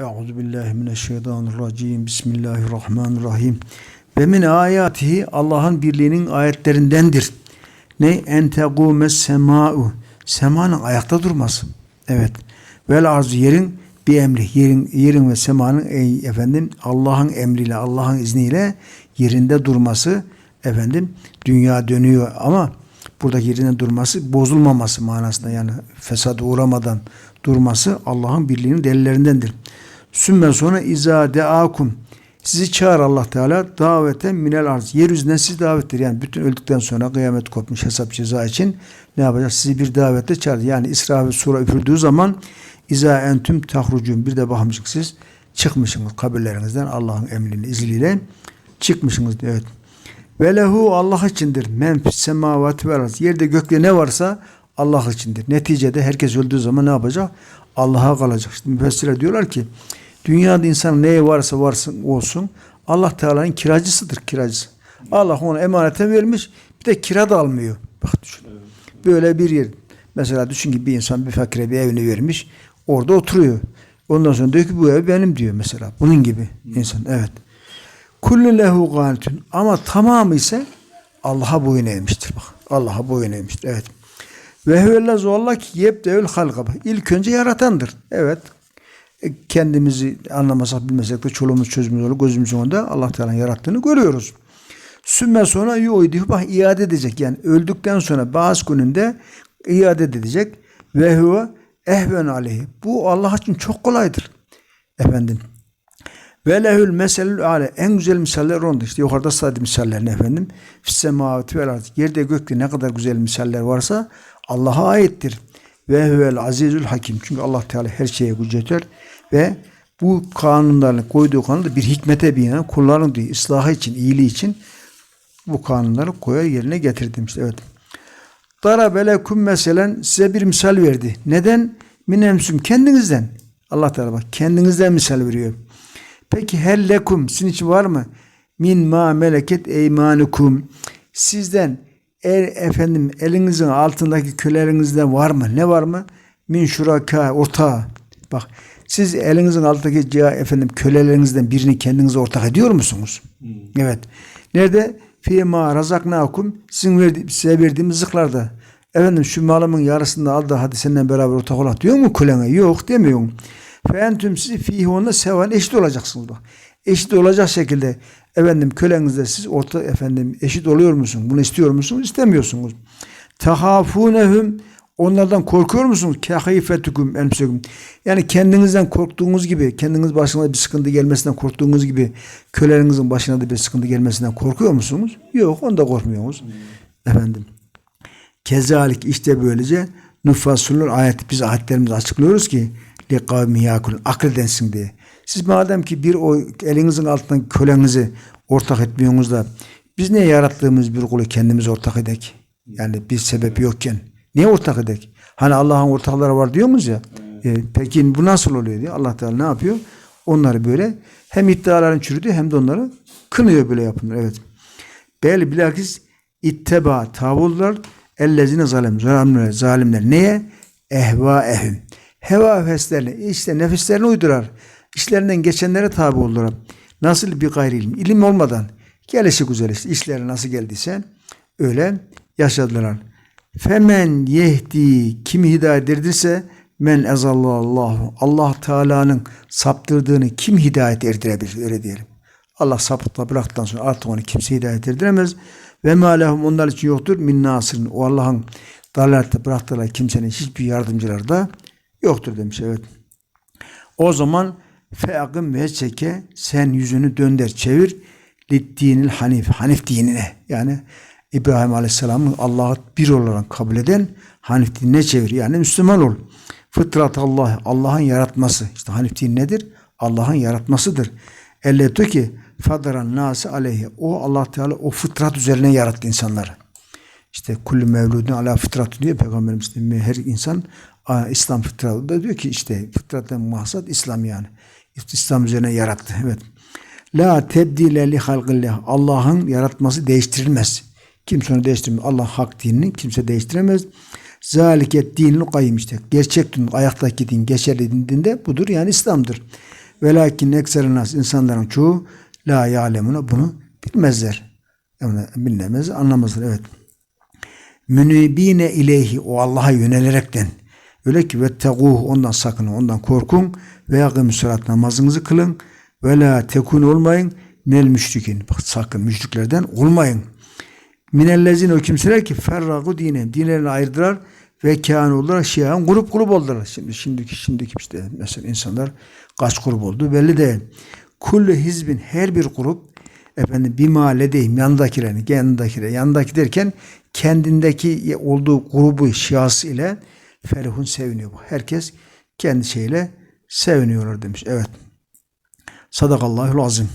Euzu billahi mineşşeytanirracim. Bismillahirrahmanirrahim. Ve min ayatihi Allah'ın birliğinin ayetlerindendir. Ne en tegumes sema'u. Semanın ayakta durması. Evet. Vel arzu yerin bir emri. Yerin yerin ve semanın ey efendim Allah'ın emriyle, Allah'ın izniyle yerinde durması efendim dünya dönüyor ama buradaki yerinde durması bozulmaması manasında yani fesada uğramadan durması Allah'ın birliğinin delillerindendir. Sümme sonra iza deakum sizi çağır Allah Teala daveten minel arz. Yeryüzünden sizi davettir. Yani bütün öldükten sonra kıyamet kopmuş hesap ceza için ne yapacak? Sizi bir davetle çağır. Yani İsra ve Sura üfürdüğü zaman iza entüm tahrucun bir de bakmışsınız siz çıkmışsınız kabirlerinizden Allah'ın emrinin izniyle çıkmışsınız. Evet. Ve lehu Allah içindir. Men semavati vel arz. Yerde gökte ne varsa Allah içindir. Neticede herkes öldüğü zaman ne yapacak? Allah'a kalacak. İşte müfessirler diyorlar ki dünyada insan neye varsa varsın olsun Allah Teala'nın kiracısıdır kiracısı. Allah ona emanete vermiş bir de kira da almıyor. Bak düşün. Böyle bir yer. Mesela düşün ki bir insan bir fakire bir evini vermiş. Orada oturuyor. Ondan sonra diyor ki bu ev benim diyor mesela. Bunun gibi insan. Evet. Kullu lehu ganitun. Ama tamamı ise Allah'a boyun eğmiştir. Bak. Allah'a boyun eğmiştir. Evet. Ve huvellezü Allah ki yebdeül halka. İlk önce yaratandır. Evet. E, Kendimizi anlamasak bilmesek de çoluğumuz çözümümüz olur. Gözümüzün önünde Allah Teala'nın yarattığını görüyoruz. Sümme sonra yu'idihu bak iade edecek. Yani öldükten sonra bazı gününde iade edecek. Ve huve ehven aleyhi. Bu Allah için çok kolaydır. Efendim. Ve lehül meselül ale. En güzel misaller onda. İşte yukarıda saydı misallerini efendim. Fissemavati vel arz. Yerde gökte ne kadar güzel misaller varsa Allah'a aittir. Ve huvel azizül hakim. Çünkü Allah Teala her şeye yeter. Ve bu kanunlarını koyduğu kanunda bir hikmete binaen kulların diyor, ıslahı için, iyiliği için bu kanunları koyar yerine getirdim işte evet. Darabelekum meselen size bir misal verdi. Neden? Minemsüm kendinizden. Allah Teala bak kendinizden misal veriyor. Peki hellekum sizin için var mı? Min ma meleket eymanukum. Sizden er, efendim elinizin altındaki kölelerinizden var mı? Ne var mı? Min şuraka ortağı. Bak siz elinizin altındaki ciha- efendim kölelerinizden birini kendinize ortak ediyor musunuz? Evet. Nerede? Fîmâ razaknâkum sizin verdi, size verdiğimiz rızıklarda. Efendim şu malımın yarısını al da hadi seninle beraber ortak olak diyor mu kulene? Yok demiyorum. Fentüm siz fihi onda sevan eşit olacaksınız bak. Eşit olacak şekilde efendim kölenizle siz orta efendim eşit oluyor musun? Bunu istiyor musunuz? İstemiyorsunuz. Tahafunehum onlardan korkuyor musunuz? Kahifetukum enfusekum. Yani kendinizden korktuğunuz gibi, kendiniz başına bir sıkıntı gelmesinden korktuğunuz gibi kölerinizin başına da bir sıkıntı gelmesinden korkuyor musunuz? Yok, onda korkmuyorsunuz. Efendim. Kezalik işte böylece nüfasulur ayet biz ayetlerimizi açıklıyoruz ki li kavmi yakul akredensin diye. Siz madem ki bir o elinizin altından kölenizi ortak etmiyorsunuz da biz niye yarattığımız bir kulu kendimiz ortak edek? Yani bir sebep yokken niye ortak edek? Hani Allah'ın ortakları var diyoruz ya. E, peki bu nasıl oluyor diye Allah Teala ne yapıyor? Onları böyle hem iddiaların çürüdü hem de onları kınıyor böyle yapınlar. Evet. Bel bilakis itteba tavullar ellezine zalim zalimler, zalimler neye? Ehva ehüm. Heva heveslerine işte nefislerine uydurar. İşlerinden geçenlere tabi oldular. Nasıl bir gayri ilim. İlim olmadan gelişi güzel işte. İşleri nasıl geldiyse öyle yaşadılar. Femen yehdi kimi hidayet erdirse men ezallallahu Allah Teala'nın saptırdığını kim hidayet erdirebilir öyle diyelim. Allah sapıkla bıraktıktan sonra artık onu kimse hidayet erdiremez. Ve ma lehum onlar için yoktur min nasirin. O Allah'ın dalalette bıraktığı kimsenin hiçbir yardımcıları da yoktur demiş evet. O zaman feakım ve çeke sen yüzünü dönder çevir littinil hanif hanif dinine yani İbrahim Aleyhisselam'ın Allah'ı bir olarak kabul eden hanif dinine çevir yani Müslüman ol. Fıtrat Allah Allah'ın yaratması işte hanif din nedir? Allah'ın yaratmasıdır. Elletü ki fadaran nasi aleyhi o Allah Teala o fıtrat üzerine yarattı insanları. İşte kullu mevludun ala fıtratı diyor Peygamberimiz diyor. her insan İslam fıtratı da diyor ki işte fıtrattan maksat İslam yani. İslam üzerine yarattı. Evet. La tebdile li halqillah. Allah'ın yaratması değiştirilmez. Kimse onu değiştirmez. Allah hak dinini kimse değiştiremez. Zaliket dinul kayyim işte. Gerçek din, ayaktaki din, geçerli din de budur yani İslam'dır. Velakin ekser nas insanların çoğu la ya'lemuna bunu bilmezler. Yani bilmez, anlamazlar. Evet. Münibine ileyhi o Allah'a yönelerekten öyle ki vetteguhu ondan sakının, ondan korkun ve yakım sürat namazınızı kılın ve la tekun olmayın minel müşrikin. Sakın müşriklerden olmayın. Minellezine o kimseler ki ferragu dine dinlerini ayırdılar ve kâne oldular şiyan grup grup oldular. Şimdi şimdiki şimdiki işte mesela insanlar kaç grup oldu belli değil. Kullu hizbin her bir grup efendim bir mahalledeyim yandakilerin yanındakiler yanındaki derken kendindeki olduğu grubu şiası ile ferhun seviniyor. Herkes kendi şeyle seviniyorlar demiş. Evet. Sadakallahul azim.